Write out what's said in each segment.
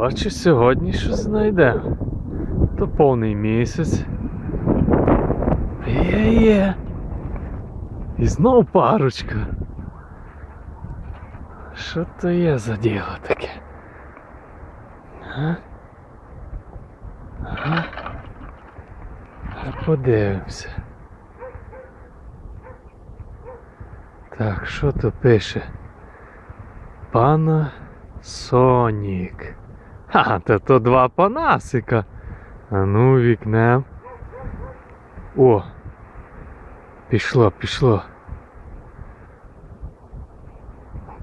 Бачу, сьогодні щось знайдемо. То повний місяць. Є-є. І знов парочка. Що то є за діло таке? А? А? А подивимося. Так, що то пише? Пана Сонік. Ха, та то два панасика. А ну вікнем. О! Пішло, пішло.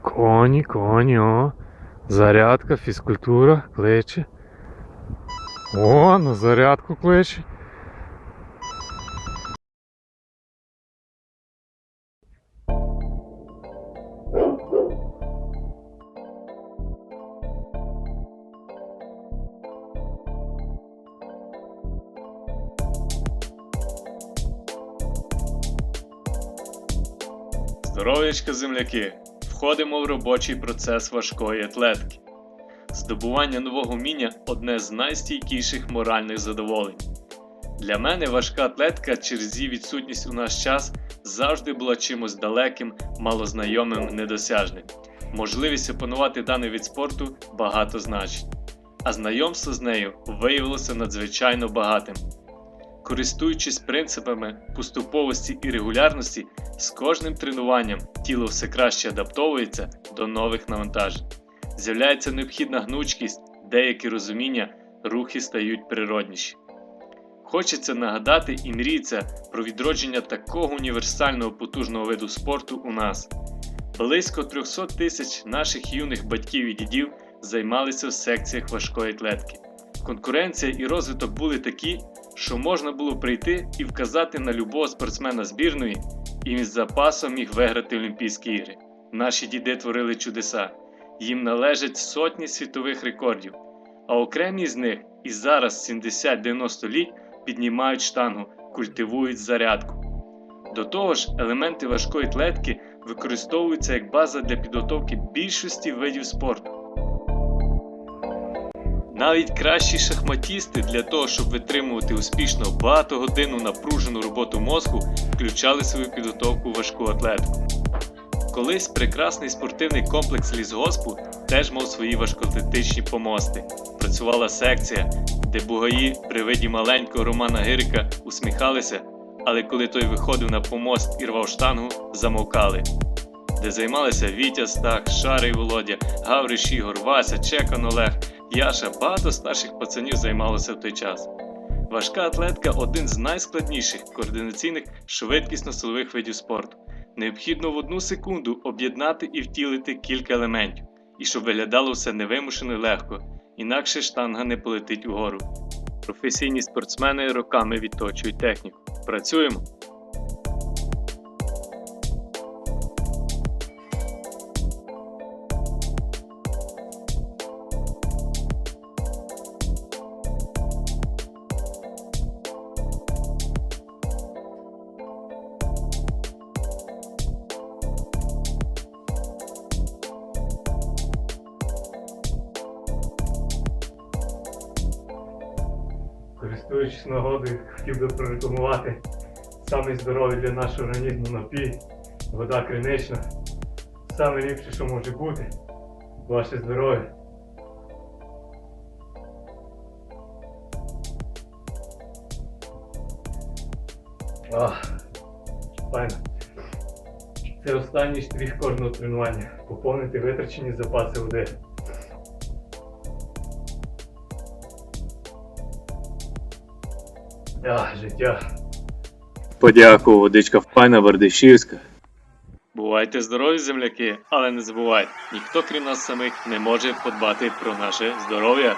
Коні, коні, о. Зарядка, фізкультура, кличе. О, на зарядку кличе. Здоров'ячка, земляки! Входимо в робочий процес важкої атлетики. Здобування нового вміння одне з найстійкіших моральних задоволень. Для мене важка атлетика через її відсутність у наш час завжди була чимось далеким, малознайомим, недосяжним. Можливість опанувати даний від спорту багато значить, а знайомство з нею виявилося надзвичайно багатим. Користуючись принципами поступовості і регулярності, з кожним тренуванням тіло все краще адаптовується до нових навантажень. З'являється необхідна гнучкість, деякі розуміння, рухи стають природніші. Хочеться нагадати і мріється про відродження такого універсального потужного виду спорту у нас. Близько 300 тисяч наших юних батьків і дідів займалися в секціях важкої атлетики. Конкуренція і розвиток були такі, що можна було прийти і вказати на любого спортсмена збірної, і він з запасом міг виграти Олімпійські ігри. Наші діди творили чудеса, їм належать сотні світових рекордів, а окремі з них і зараз 70-90 літ піднімають штангу, культивують зарядку. До того ж, елементи важкої атлетики використовуються як база для підготовки більшості видів спорту. Навіть кращі шахматісти для того, щоб витримувати успішно багатогодинну напружену роботу мозку, включали свою підготовку важку атлетику. Колись прекрасний спортивний комплекс лісгоспу теж мав свої важкоатлетичні помости. Працювала секція, де бугаї при виді маленького Романа Гирика усміхалися, але коли той виходив на помост і рвав штангу, замовкали. Де займалися Вітя Стах, Шарий Володя, Гавриш Ігор, Вася, Чекан Олег, Яша, багато старших пацанів займалося в той час. Важка атлетика один з найскладніших координаційних швидкісно-силових видів спорту. Необхідно в одну секунду об'єднати і втілити кілька елементів, і щоб виглядало все невимушено і легко, інакше штанга не полетить угору. Професійні спортсмени роками відточують техніку. Працюємо! Користуючись нагодою, хотів би прорекламувати самий здоровий для нашого організму напій, вода кринична. Саме ліпше, що може бути. Ваше здоров'я. Файно. Це останній штрих кожного тренування. Поповнити витрачені запаси води. Ах, життя. Подякую, водичка файна Вардишівська. Бувайте здорові, земляки, але не забувайте, ніхто крім нас самих не може подбати про наше здоров'я.